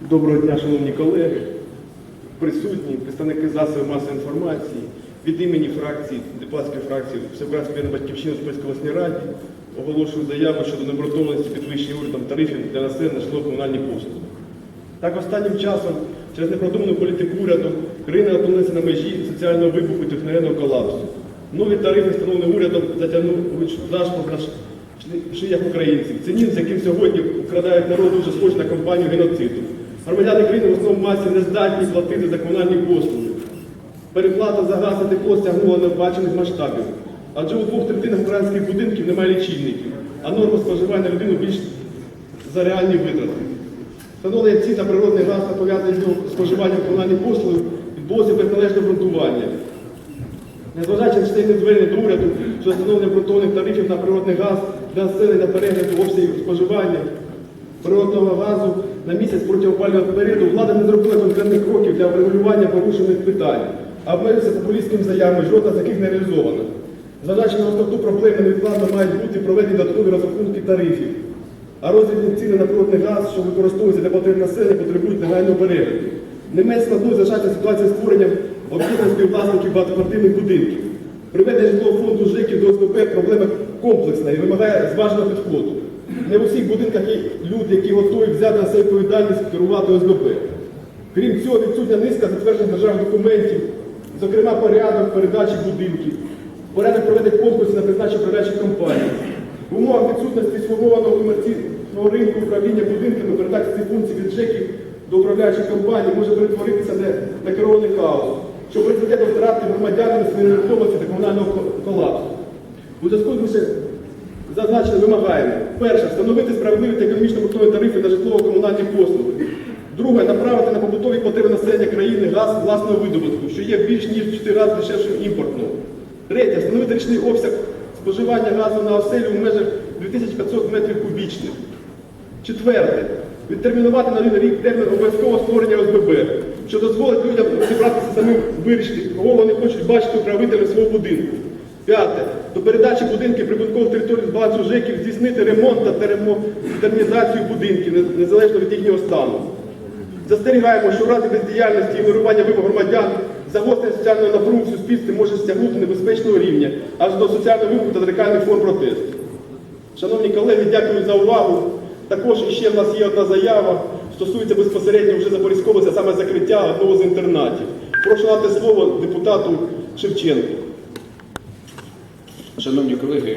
Доброго дня, шановні колеги, присутні, представники засобів масової інформації. Від імені фракції, депутатської фракції об'єднаної батьківщини в Польській обласній раді оголошую заяву щодо необґрунтованості підвищення урядом тарифів для населення житлово-комунальні послуги. Так останнім часом через непродуману політику уряду країна опинилася на межі соціального вибуху і техногенного колапсу. Нові тарифи, встановлені урядом, затягнули зашпор на шиях українців. Цинізм, з яким сьогодні вкрадають народ, дуже схожий на кампанію геноциду. Громадяни країни в основному масі не здатні платити за комунальні послуги. Переплата за газ і тепло стягнула небачених масштабів. Адже у двох третинах українських будинків немає лічильників, а норма споживання на людину більш за реальні витрати. Встановлення цін на природний газ та пов'язані з споживанням комунальних послуг відбулося без належного обґрунтування. Незважаючи на численні звернення до уряду щодо встановлення обґрунтованих тарифів на природний газ для населення перегляду обсягів споживання природного газу на місяць протягом опалювального періоду, влада не зробила конкретних кроків для врегулювання порушених питань, а обмежиться популістськими заявами, жодна з яких не реалізована. Зважаючи на гостроту проблеми, невідкладно мають бути проведені додаткові розрахунки тарифів. А розрібні ціни на природний газ, що використовується для потреб населення, потребують негайного перегляду. Не менш складною залишається ситуація з створенням об'єднаних співвласників багатоквартирних будинків. Приведення житлового фонду ЖЕКів до ОСБП проблема комплексна і вимагає зваженого підходу. Не в усіх будинках є люди, які готові взяти на себе відповідальність керувати ОСБП. Крім цього, відсутня низка затверджених державних документів, зокрема порядок передачі будинків, порядок проведення конкурсів на призначення управляючих компаній. В умовах відсутності сформованого комерційного ринку управління будинками передачі цих функцій від ЖЕКів до управляючих компаній може перетворитися на, керований хаос, що призведе до втрати громадянами своєї нерухомості та комунального колапсу. У зв'язку з зазначено вимагаємо. Перше, встановити справедливі та економічно обґрунтовані тарифи на житлово-комунальні послуги. Друге, направити на побутові потреби населення країни газ власного видобутку, що є більш ніж в 4 рази дешевшим імпортного. Третє, встановити річний обсяг споживання газу на оселю в межах 2500 метрів кубічних. Четверте, відтермінувати на один рік термін обов'язкового створення ОСББ, що дозволить людям розібратися самим вирішити, кого вони хочуть бачити управителем свого будинку. П'яте. До передачі будинків прибуткових територій з балансу ЖЕКів здійснити ремонт та термінізацію будинків незалежно від їхнього стану. Застерігаємо, що в разі бездіяльності і ігнорування вимог громадян загострення соціального напругу в суспільстві може стягнути небезпечного рівня аж до соціального вибуху та радикальних форм протесту. Шановні колеги, дякую за увагу. Також ще в нас є одна заява, стосується безпосередньо вже а саме закриття одного з інтернатів. Прошу дати слово депутату Шевченку. Шановні колеги,